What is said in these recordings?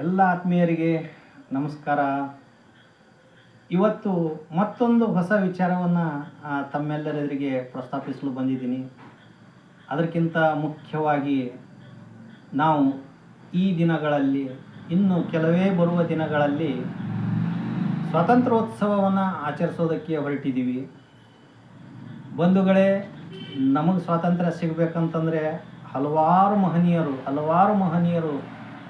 ಎಲ್ಲ ಆತ್ಮೀಯರಿಗೆ ನಮಸ್ಕಾರ. ಇವತ್ತು ಮತ್ತೊಂದು ಹೊಸ ವಿಚಾರವನ್ನು ತಮ್ಮೆಲ್ಲರೆದುರಿಗೆ ಪ್ರಸ್ತಾಪಿಸಲು ಬಂದಿದ್ದೀನಿ. ಅದಕ್ಕಿಂತ ಮುಖ್ಯವಾಗಿ ನಾವು ಈ ದಿನಗಳಲ್ಲಿ, ಇನ್ನು ಕೆಲವೇ ಬರುವ ದಿನಗಳಲ್ಲಿ ಸ್ವಾತಂತ್ರ್ಯೋತ್ಸವವನ್ನು ಆಚರಿಸೋದಕ್ಕೆ ಹೊರಟಿದ್ದೀವಿ. ಬಂಧುಗಳೇ, ನಮಗೆ ಸ್ವಾತಂತ್ರ್ಯ ಸಿಗಬೇಕಂತಂದರೆ ಹಲವಾರು ಮಹನೀಯರು ಹಲವಾರು ಮಹನೀಯರು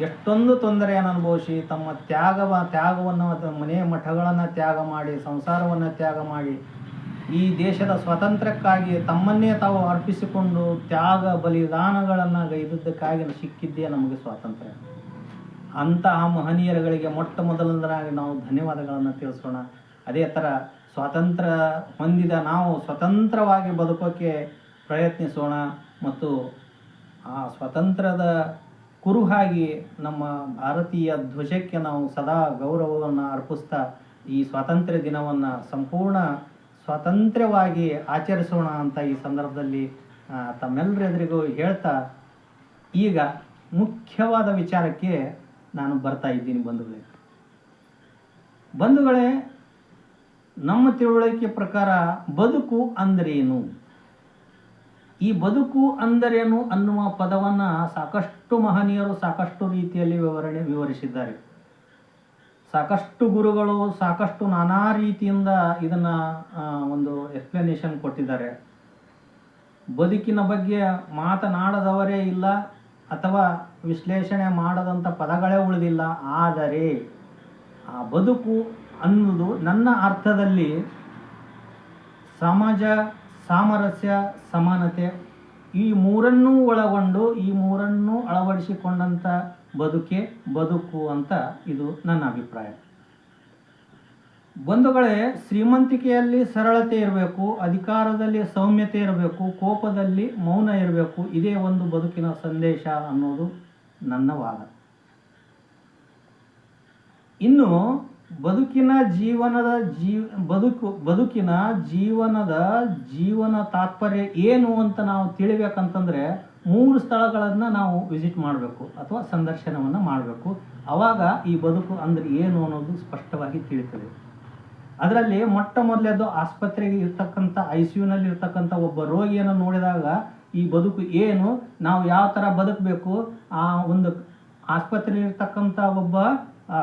ಎಷ್ಟೊಂದು ತೊಂದರೆಯನ್ನು ಅನುಭವಿಸಿ ತಮ್ಮ ತ್ಯಾಗವ ತ್ಯಾಗವನ್ನು ಮನೆ ಮಠಗಳನ್ನು ತ್ಯಾಗ ಮಾಡಿ, ಸಂಸಾರವನ್ನು ತ್ಯಾಗ ಮಾಡಿ, ಈ ದೇಶದ ಸ್ವಾತಂತ್ರ್ಯಕ್ಕಾಗಿ ತಮ್ಮನ್ನೇ ತಾವು ಅರ್ಪಿಸಿಕೊಂಡು ತ್ಯಾಗ ಬಲಿದಾನಗಳನ್ನು ಗೈದದ್ದಕ್ಕಾಗಿ ಸಿಕ್ಕಿದ್ದೇ ನಮಗೆ ಸ್ವಾತಂತ್ರ್ಯ. ಅಂತಹ ಮಹನೀಯರುಗಳಿಗೆ ಮೊಟ್ಟ ಮೊದಲನೇದಾಗಿ ನಾವು ಧನ್ಯವಾದಗಳನ್ನು ತಿಳಿಸೋಣ. ಅದೇ ಥರ ಸ್ವಾತಂತ್ರ್ಯ ಹೊಂದಿದ ನಾವು ಸ್ವತಂತ್ರವಾಗಿ ಬದುಕೋಕ್ಕೆ ಪ್ರಯತ್ನಿಸೋಣ ಮತ್ತು ಆ ಸ್ವಾತಂತ್ರ್ಯದ ಕುರುಹಾಗಿ ನಮ್ಮ ಭಾರತೀಯ ಧ್ವಜಕ್ಕೆ ನಾವು ಸದಾ ಗೌರವವನ್ನು ಅರ್ಪಿಸ್ತಾ ಈ ಸ್ವಾತಂತ್ರ್ಯ ದಿನವನ್ನು ಸಂಪೂರ್ಣ ಸ್ವಾತಂತ್ರ್ಯವಾಗಿ ಆಚರಿಸೋಣ ಅಂತ ಈ ಸಂದರ್ಭದಲ್ಲಿ ತಮ್ಮೆಲ್ಲರೆದುರಿಗೂ ಹೇಳ್ತಾ ಈಗ ಮುಖ್ಯವಾದ ವಿಚಾರಕ್ಕೆ ನಾನು ಬರ್ತಾ ಇದ್ದೀನಿ ಬಂಧುಗಳೇ. ಬಂಧುಗಳೇ, ನಮ್ಮ ತಿಳುವಳಿಕೆ ಪ್ರಕಾರ ಬದುಕು ಅಂದರೇನು? ಈ ಬದುಕು ಅಂದರೇನು ಅನ್ನುವ ಪದವನ್ನು ಸಾಕಷ್ಟು ಮಹನೀಯರು ಸಾಕಷ್ಟು ರೀತಿಯಲ್ಲಿ ವಿವರಣೆ ವಿವರಿಸಿದ್ದಾರೆ. ಸಾಕಷ್ಟು ಗುರುಗಳು ಸಾಕಷ್ಟು ನಾನಾ ರೀತಿಯಿಂದ ಇದನ್ನು ಒಂದು ಎಕ್ಸ್ಪ್ಲನೇಷನ್ ಕೊಟ್ಟಿದ್ದಾರೆ. ಬದುಕಿನ ಬಗ್ಗೆ ಮಾತನಾಡದವರೇ ಇಲ್ಲ ಅಥವಾ ವಿಶ್ಲೇಷಣೆ ಮಾಡದಂಥ ಪದಗಳೇ ಉಳಿದಿಲ್ಲ. ಆದರೆ ಆ ಬದುಕು ಅನ್ನೋದು ನನ್ನ ಅರ್ಥದಲ್ಲಿ ಸಮಾಜ ಸಾಮರಸ್ಯ, ಸಮಾನತೆ ಈ ಮೂರನ್ನೂ ಒಳಗೊಂಡು ಈ ಮೂರನ್ನೂ ಅಳವಡಿಸಿಕೊಂಡಂಥ ಬದುಕೆ, ಬದುಕು ಅಂತ ಇದು ನನ್ನ ಅಭಿಪ್ರಾಯ. ಬಂಧುಗಳೇ, ಶ್ರೀಮಂತಿಕೆಯಲ್ಲಿ ಸರಳತೆ ಇರಬೇಕು, ಅಧಿಕಾರದಲ್ಲಿ ಸೌಮ್ಯತೆ ಇರಬೇಕು, ಕೋಪದಲ್ಲಿ ಮೌನ ಇರಬೇಕು, ಇದೇ ಒಂದು ಬದುಕಿನ ಸಂದೇಶ ಅನ್ನೋದು ನನ್ನ ವಾದ. ಇನ್ನು ಬದುಕಿನ ಜೀವನದ ಜೀವ, ಬದುಕು, ಬದುಕಿನ ಜೀವನದ ಜೀವನ ತಾತ್ಪರ್ಯ ಏನು ಅಂತ ನಾವು ತಿಳಿಬೇಕಂತಂದ್ರೆ ಮೂರು ಸ್ಥಳಗಳನ್ನು ನಾವು ವಿಸಿಟ್ ಮಾಡಬೇಕು ಅಥವಾ ಸಂದರ್ಶನವನ್ನು ಮಾಡಬೇಕು. ಅವಾಗ ಈ ಬದುಕು ಅಂದ್ರೆ ಏನು ಅನ್ನೋದು ಸ್ಪಷ್ಟವಾಗಿ ತಿಳಿತದೆ. ಅದರಲ್ಲಿ ಮೊಟ್ಟ ಮೊದಲೇದು ಆಸ್ಪತ್ರೆಗೆ ಇರ್ತಕ್ಕಂಥ, ಐ ಸಿ ಯುನಲ್ಲಿ ಇರ್ತಕ್ಕಂಥ ಒಬ್ಬ ರೋಗಿಯನ್ನು ನೋಡಿದಾಗ ಈ ಬದುಕು ಏನು, ನಾವು ಯಾವ ಥರ ಬದುಕಬೇಕು, ಆ ಒಂದು ಆಸ್ಪತ್ರೆಯಲ್ಲಿ ಇರ್ತಕ್ಕಂಥ ಒಬ್ಬ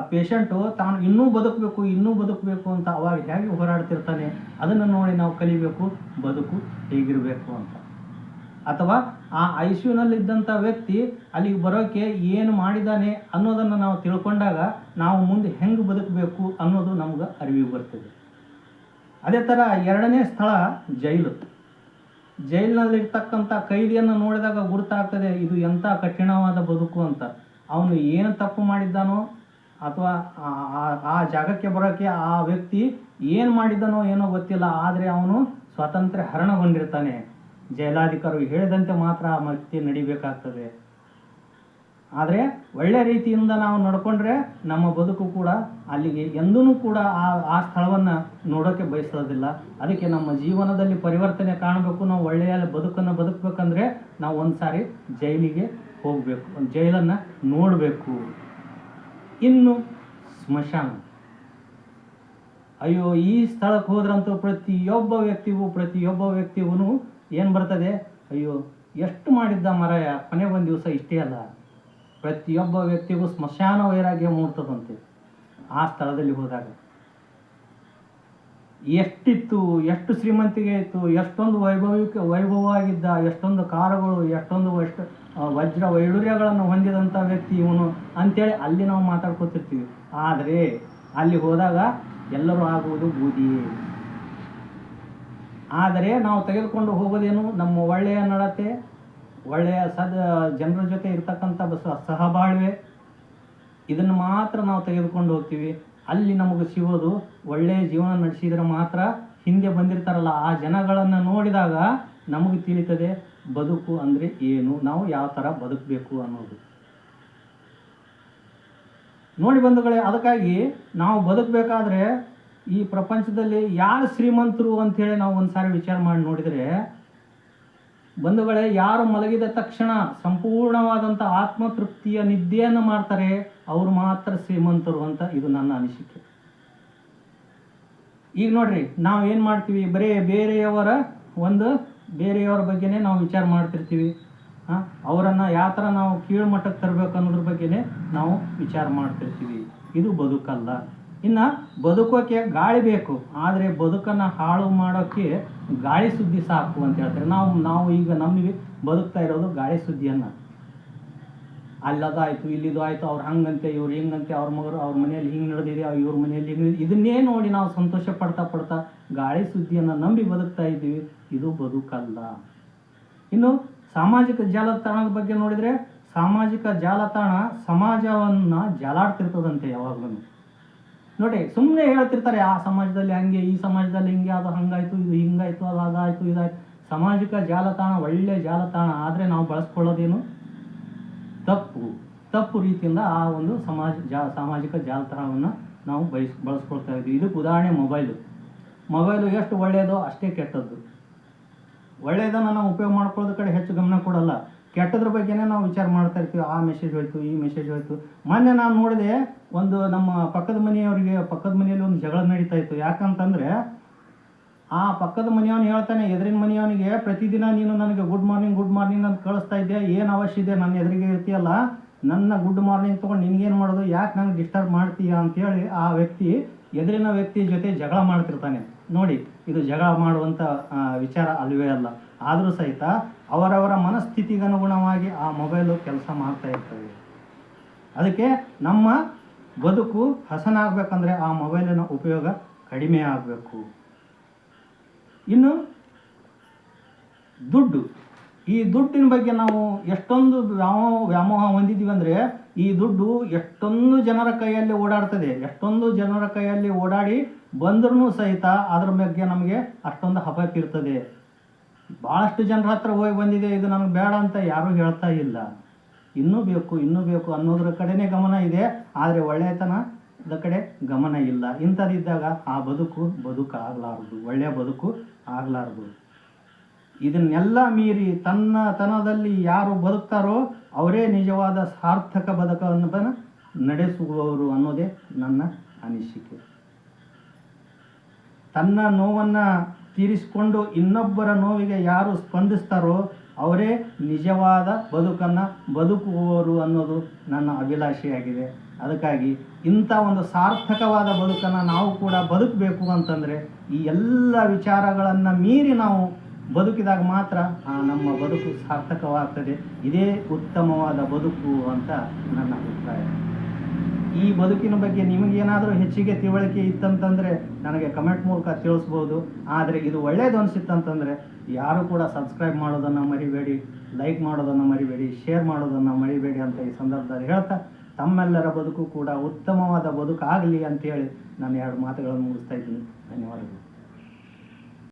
ಪೇಷಂಟು ತಾನು ಇನ್ನೂ ಬದುಕಬೇಕು ಇನ್ನೂ ಬದುಕಬೇಕು ಅಂತ ಅವಾಗ ಹೇಗೆ ಹೋರಾಡ್ತಿರ್ತಾನೆ? ಅದನ್ನು ನೋಡಿ ನಾವು ಕಲಿಬೇಕು, ಬದುಕು ಹೇಗಿರಬೇಕು ಅಂತ. ಅಥವಾ ಆ ಐ ಸಿ ಯುನಲ್ಲಿದ್ದಂಥ ವ್ಯಕ್ತಿ ಅಲ್ಲಿಗೆ ಬರೋಕ್ಕೆ ಏನು ಮಾಡಿದ್ದಾನೆ ಅನ್ನೋದನ್ನು ನಾವು ತಿಳ್ಕೊಂಡಾಗ ನಾವು ಮುಂದೆ ಹೆಂಗೆ ಬದುಕಬೇಕು ಅನ್ನೋದು ನಮ್ಗೆ ಅರಿವಿ ಬರ್ತದೆ. ಅದೇ ಥರ ಎರಡನೇ ಸ್ಥಳ ಜೈಲು. ಜೈಲಿನಲ್ಲಿರ್ತಕ್ಕಂಥ ಕೈದಿಯನ್ನು ನೋಡಿದಾಗ ಗುರುತಾಗ್ತದೆ, ಇದು ಎಂಥ ಕಠಿಣವಾದ ಬದುಕು ಅಂತ. ಅವನು ಏನು ತಪ್ಪು ಮಾಡಿದ್ದಾನೋ ಅಥವಾ ಆ- ಜಾಗಕ್ಕೆ ಬರೋಕ್ಕೆ ಆ ವ್ಯಕ್ತಿ ಏನು ಮಾಡಿದ್ದಾನೋ ಏನೋ ಗೊತ್ತಿಲ್ಲ, ಆದರೆ ಅವನು ಸ್ವಾತಂತ್ರ್ಯ ಹರಣಗೊಂಡಿರ್ತಾನೆ ಜೈಲಾಧಿಕಾರಿ ಹೇಳಿದಂತೆ ಮಾತ್ರ ಆ ವ್ಯಕ್ತಿ ನಡಿಬೇಕಾಗ್ತದೆ. ಆದರೆ ಒಳ್ಳೆ ರೀತಿಯಿಂದ ನಾವು ನಡ್ಕೊಂಡ್ರೆ ನಮ್ಮ ಬದುಕು ಕೂಡ ಅಲ್ಲಿಗೆ ಎಂದೂ ಕೂಡ ಆ ಆ ಸ್ಥಳವನ್ನು ನೋಡೋಕ್ಕೆ ಬಯಸೋದಿಲ್ಲ. ಅದಕ್ಕೆ ನಮ್ಮ ಜೀವನದಲ್ಲಿ ಪರಿವರ್ತನೆ ಕಾಣಬೇಕು, ನಾವು ಒಳ್ಳೆಯ ಬದುಕನ್ನು ಬದುಕಬೇಕಂದ್ರೆ ನಾವು ಒಂದು ಸಾರಿ ಜೈಲಿಗೆ ಹೋಗಬೇಕು, ಜೈಲನ್ನು ನೋಡಬೇಕು. ಇನ್ನು ಸ್ಮಶಾನ. ಅಯ್ಯೋ, ಈ ಸ್ಥಳಕ್ಕೆ ಹೋದ್ರಂತೂ ಪ್ರತಿಯೊಬ್ಬ ವ್ಯಕ್ತಿಗೂ ಪ್ರತಿಯೊಬ್ಬ ವ್ಯಕ್ತಿಗೂ ಏನು ಬರ್ತದೆ? ಅಯ್ಯೋ, ಎಷ್ಟು ಮಾಡಿದ್ದ ಮರಯ? ಕೊನೆ ಒಂದು ದಿವಸ ಇಷ್ಟೇ ಅಲ್ಲ. ಪ್ರತಿಯೊಬ್ಬ ವ್ಯಕ್ತಿಗೂ ಸ್ಮಶಾನ ವೈರಾಗ್ಯ ಮೂಡ್ತದಂತೆ. ಆ ಸ್ಥಳದಲ್ಲಿ ಹೋದಾಗ. ಎಷ್ಟಿತ್ತು, ಎಷ್ಟು ಶ್ರೀಮಂತಿಗೆ ಇತ್ತು, ಎಷ್ಟೊಂದು ವೈಭವಿಕ, ವೈಭವವಾಗಿದ್ದ, ಎಷ್ಟೊಂದು ಕಾರುಗಳು ಎಷ್ಟೊಂದು ಎಷ್ಟು ವಜ್ರ ವೈಡೂರ್ಯಗಳನ್ನು ಹೊಂದಿದಂಥ ವ್ಯಕ್ತಿ ಇವನು ಅಂಥೇಳಿ ಅಲ್ಲಿ ನಾವು ಮಾತಾಡ್ಕೊತಿರ್ತೀವಿ. ಆದರೆ ಅಲ್ಲಿ ಹೋದಾಗ ಎಲ್ಲರೂ ಆಗುವುದು ಬೂದಿಯೇ. ಆದರೆ ನಾವು ತೆಗೆದುಕೊಂಡು ಹೋಗೋದೇನು? ನಮ್ಮ ಒಳ್ಳೆಯ ನಡತೆ, ಒಳ್ಳೆಯ ಸದ, ಜನರ ಜೊತೆ ಇರ್ತಕ್ಕಂಥ ಸಹಬಾಳ್ವೆ, ಇದನ್ನು ಮಾತ್ರ ನಾವು ತೆಗೆದುಕೊಂಡು ಹೋಗ್ತೀವಿ. ಅಲ್ಲಿ ನಮಗೆ ಸಿಗೋದು ಒಳ್ಳೆಯ ಜೀವನ ನಡೆಸಿದರೆ ಮಾತ್ರ ಹಿಂದೆ ಬಂದಿರ್ತಾರಲ್ಲ, ಆ ಜನಗಳನ್ನು ನೋಡಿದಾಗ ನಮಗೆ ತಿಳಿತದೆ ಬದುಕು ಅಂದರೆ ಏನು, ನಾವು ಯಾವ ಥರ ಬದುಕಬೇಕು ಅನ್ನೋದು. ನೋಡಿ ಬಂಧುಗಳೇ, ಅದಕ್ಕಾಗಿ ನಾವು ಬದುಕಬೇಕಾದ್ರೆ ಈ ಪ್ರಪಂಚದಲ್ಲಿ ಯಾರು ಶ್ರೀಮಂತರು ಅಂಥೇಳಿ ನಾವು ಒಂದು ಸಾರಿ ವಿಚಾರ ಮಾಡಿ ನೋಡಿದರೆ ಬಂಧುಗಳೇ ಯಾರು ಮಲಗಿದ ತಕ್ಷಣ ಸಂಪೂರ್ಣವಾದಂಥ ಆತ್ಮತೃಪ್ತಿಯ ನಿದ್ದೆಯನ್ನು ಮಾಡ್ತಾರೆ, ಅವರು ಮಾತ್ರ ಶ್ರೀಮಂತರು ಅಂತ ಇದು ನನ್ನ ಅನಿಸಿಕೆ. ಈಗ ನೋಡ್ರಿ, ನಾವು ಏನು ಮಾಡ್ತೀವಿ? ಬರೀ ಬೇರೆಯವರ ಒಂದು, ಬೇರೆಯವರ ಬಗ್ಗೆನೇ ನಾವು ವಿಚಾರ ಮಾಡ್ತಿರ್ತೀವಿ. ಅವರನ್ನು ಯಾವ ಥರ ನಾವು ಕೀಳು ಮಟ್ಟಕ್ಕೆ ತರಬೇಕು ಅನ್ನೋದ್ರ ಬಗ್ಗೆನೇ ನಾವು ವಿಚಾರ ಮಾಡ್ತಿರ್ತೀವಿ. ಇದು ಬದುಕಲ್ಲ. ಇನ್ನು ಬದುಕೋಕೆ ಗಾಳಿ ಬೇಕು, ಆದರೆ ಬದುಕನ್ನು ಹಾಳು ಮಾಡೋಕ್ಕೆ ಗಾಳಿ ಸುದ್ದಿ ಸಾಕು ಅಂತ ಹೇಳ್ತಾರೆ. ನಾವು ನಾವು ಈಗ ನಮಗೆ ಬದುಕ್ತಾ ಇರೋದು ಗಾಳಿ ಸುದ್ದಿಯನ್ನು. ಅಲ್ಲದಾಯಿತು, ಇಲ್ಲಿದು ಆಯಿತು, ಅವ್ರು ಹಂಗಂತೆ, ಇವ್ರು ಹಿಂಗಂತೆ, ಅವ್ರ ಮಗರು, ಅವ್ರ ಮನೆಯಲ್ಲಿ ಹಿಂಗೆ ನಡೆದಿದೆ, ಇವ್ರ ಮನೆಯಲ್ಲಿ ಹಿಂಗೆ ಇದನ್ನೇ ನೋಡಿ ನಾವು ಸಂತೋಷ ಪಡ್ತಾ ಪಡ್ತಾ ಗಾಳಿ ಸುದ್ದಿಯನ್ನು ನಂಬಿ ಬದುಕ್ತಾ ಇದ್ದೀವಿ. ಇದು ಬದುಕಲ್ಲ. ಇನ್ನು ಸಾಮಾಜಿಕ ಜಾಲತಾಣದ ಬಗ್ಗೆ ನೋಡಿದರೆ ಸಾಮಾಜಿಕ ಜಾಲತಾಣ ಸಮಾಜವನ್ನು ಜಾಲಾಡ್ತಿರ್ತದಂತೆ ಯಾವಾಗಲೂ. ನೋಡಿ ಸುಮ್ಮನೆ ಹೇಳ್ತಿರ್ತಾರೆ, ಆ ಸಮಾಜದಲ್ಲಿ ಹಂಗೆ, ಈ ಸಮಾಜದಲ್ಲಿ ಹಿಂಗೆ, ಅದು ಹಂಗಾಯ್ತು, ಇದು ಹಿಂಗಾಯ್ತು, ಅದು ಅದಾಯ್ತು, ಇದಾಯ್ತು. ಸಾಮಾಜಿಕ ಜಾಲತಾಣ ಒಳ್ಳೆ ಜಾಲತಾಣ, ಆದರೆ ನಾವು ಬಳಸ್ಕೊಳ್ಳೋದೇನು? ತಪ್ಪು. ತಪ್ಪು ರೀತಿಯಿಂದ ಆ ಒಂದು ಸಮಾಜ, ಜಾ, ಸಾಮಾಜಿಕ ಜಾಲತಾಣವನ್ನು ನಾವು ಬಯಸ್, ಬಳಸ್ಕೊಳ್ತಾ ಇದ್ವಿ. ಇದಕ್ಕೆ ಉದಾಹರಣೆ ಮೊಬೈಲು. ಮೊಬೈಲು ಎಷ್ಟು ಒಳ್ಳೆಯದೋ ಅಷ್ಟೇ ಕೆಟ್ಟದ್ದು. ಒಳ್ಳೆಯದನ್ನು ನಾವು ಉಪಯೋಗ ಮಾಡ್ಕೊಳ್ಳೋದ್ರ ಕಡೆ ಹೆಚ್ಚು ಗಮನ ಕೊಡಲ್ಲ. ಕೆಟ್ಟದ್ರ ಬಗ್ಗೆನೇ ನಾವು ವಿಚಾರ ಮಾಡ್ತಾ ಇರ್ತೀವಿ, ಆ ಮೆಸೇಜ್ ಹೋಯ್ತು, ಈ ಮೆಸೇಜ್ ಹೋಯ್ತು. ಮೊನ್ನೆ ನಾನು ನೋಡಿದೆ, ಒಂದು ನಮ್ಮ ಪಕ್ಕದ ಮನೆಯವರಿಗೆ, ಪಕ್ಕದ ಮನೆಯಲ್ಲಿ ಒಂದು ಜಗಳ ನಡೀತಾ ಇತ್ತು. ಯಾಕಂತಂದರೆ, ಆ ಪಕ್ಕದ ಮನೆಯವನು ಹೇಳ್ತಾನೆ, ಎದುರಿನ ಮನೆಯವನಿಗೆ, ಪ್ರತಿದಿನ ನೀನು ನನಗೆ ಗುಡ್ ಮಾರ್ನಿಂಗ್ ಗುಡ್ ಮಾರ್ನಿಂಗ್ ಅಂತ ಕಳಿಸ್ತಾ ಇದ್ದೆ ಏನು ಅವಶ್ಯ ಇದೆ? ನನ್ನ ಎದುರಿಗೆ ಇರ್ತೀಯಲ್ಲ? ನನ್ನ ಗುಡ್ ಮಾರ್ನಿಂಗ್ ತೊಗೊಂಡು ನಿನಗೇನು ಮಾಡೋದು? ಯಾಕೆ ನನಗೆ ಡಿಸ್ಟರ್ಬ್ ಮಾಡ್ತೀಯ? ಅಂತೇಳಿ ಆ ವ್ಯಕ್ತಿ, ಎದುರಿನ ವ್ಯಕ್ತಿ ಜೊತೆ ಜಗಳ ಮಾಡ್ತಿರ್ತಾನೆ. ನೋಡಿ, ಇದು ಜಗಳ ಮಾಡುವಂಥ ವಿಚಾರ ಅಲ್ವೇ ಅಲ್ಲ. ಆದರೂ ಸಹಿತ ಅವರವರ ಮನಸ್ಥಿತಿಗೆ ಅನುಗುಣವಾಗಿ ಆ ಮೊಬೈಲು ಕೆಲಸ ಮಾಡ್ತಾ ಇರ್ತವೆ ಅದಕ್ಕೆ ನಮ್ಮ ಬದುಕು ಹಸನಾಗಬೇಕಂದ್ರೆ ಆ ಮೊಬೈಲಿನ ಉಪಯೋಗ ಕಡಿಮೆ ಆಗಬೇಕು. ಇನ್ನು ದುಡ್ಡು. ಈ ದುಡ್ಡಿನ ಬಗ್ಗೆ ನಾವು ಎಷ್ಟೊಂದು ವ್ಯಾಮೋಹ ವ್ಯಾಮೋಹ ಹೊಂದಿದ್ದೀವಿ ಅಂದರೆ ಈ ದುಡ್ಡು ಎಷ್ಟೊಂದು ಜನರ ಕೈಯಲ್ಲಿ ಓಡಾಡ್ತದೆ. ಎಷ್ಟೊಂದು ಜನರ ಕೈಯಲ್ಲಿ ಓಡಾಡಿ ಬಂದ್ರೂ ಸಹಿತ ಅದ್ರ ಬಗ್ಗೆ ನಮಗೆ ಅಷ್ಟೊಂದು ಹಪಕ್ಕಿರ್ತದೆ ಭಾಳಷ್ಟು ಜನರ ಹತ್ರ ಹೋಗಿ ಬಂದಿದೆ, ಇದು ನನಗೆ ಬೇಡ ಅಂತ ಯಾರೂ ಹೇಳ್ತಾ ಇಲ್ಲ. ಇನ್ನೂ ಬೇಕು ಇನ್ನೂ ಬೇಕು ಅನ್ನೋದ್ರ ಕಡೆನೇ ಗಮನ ಇದೆ, ಆದರೆ ಒಳ್ಳೆಯತನದ ಕಡೆ ಗಮನ ಇಲ್ಲ. ಇಂಥದ್ದಿದ್ದಾಗ ಆ ಬದುಕು ಬದುಕು ಆಗಲಾರದು ಒಳ್ಳೆಯ ಬದುಕು ಆಗಲಾರದು. ಇದನ್ನೆಲ್ಲ ಮೀರಿ ತನ್ನ ತನದಲ್ಲಿ ಯಾರು ಬದುಕ್ತಾರೋ ಅವರೇ ನಿಜವಾದ ಸಾರ್ಥಕ ಬದುಕನ್ನು ನಡೆಸುವವರು ಅನ್ನೋದೇ ನನ್ನ ಅನಿಸಿಕೆ. ತನ್ನ ನೋವನ್ನು ತೀರಿಸಿಕೊಂಡು ಇನ್ನೊಬ್ಬರ ನೋವಿಗೆ ಯಾರು ಸ್ಪಂದಿಸ್ತಾರೋ ಅವರೇ ನಿಜವಾದ ಬದುಕನ್ನು ಬದುಕುವವರು ಅನ್ನೋದು ನನ್ನ ಅಭಿಲಾಷೆಯಾಗಿದೆ. ಅದಕ್ಕಾಗಿ ಇಂಥ ಒಂದು ಸಾರ್ಥಕವಾದ ಬದುಕನ್ನು ನಾವು ಕೂಡ ಬದುಕಬೇಕು ಅಂತಂದರೆ ಈ ಎಲ್ಲ ವಿಚಾರಗಳನ್ನು ಮೀರಿ ನಾವು ಬದುಕಿದಾಗ ಮಾತ್ರ ಆ ನಮ್ಮ ಬದುಕು ಸಾರ್ಥಕವಾಗ್ತದೆ. ಇದೇ ಉತ್ತಮವಾದ ಬದುಕು ಅಂತ ನನ್ನ ಅಭಿಪ್ರಾಯ. ಈ ಬದುಕಿನ ಬಗ್ಗೆ ನಿಮಗೇನಾದರೂ ಹೆಚ್ಚಿಗೆ ತಿಳುವಳಿಕೆ ಇತ್ತಂತಂದರೆ ನನಗೆ ಕಮೆಂಟ್ ಮೂಲಕ ತಿಳಿಸ್ಬೋದು. ಆದರೆ ಇದು ಒಳ್ಳೇದು ಅನಿಸಿತ್ತಂತಂದರೆ ಯಾರು ಕೂಡ ಸಬ್ಸ್ಕ್ರೈಬ್ ಮಾಡೋದನ್ನು ಮರಿಬೇಡಿ ಲೈಕ್ ಮಾಡೋದನ್ನು ಮರಿಬೇಡಿ ಶೇರ್ ಮಾಡೋದನ್ನು ಮರಿಬೇಡಿ ಅಂತ ಈ ಸಂದರ್ಭದಲ್ಲಿ ಹೇಳ್ತಾ ತಮ್ಮೆಲ್ಲರ ಬದುಕು ಕೂಡ ಉತ್ತಮವಾದ ಬದುಕಾಗಲಿ ಅಂತೇಳಿ ನಾನು ಎರಡು ಮಾತುಗಳನ್ನು ಮುಗಿಸ್ತಾ ಇದ್ದೀನಿ. ಧನ್ಯವಾದಗಳು.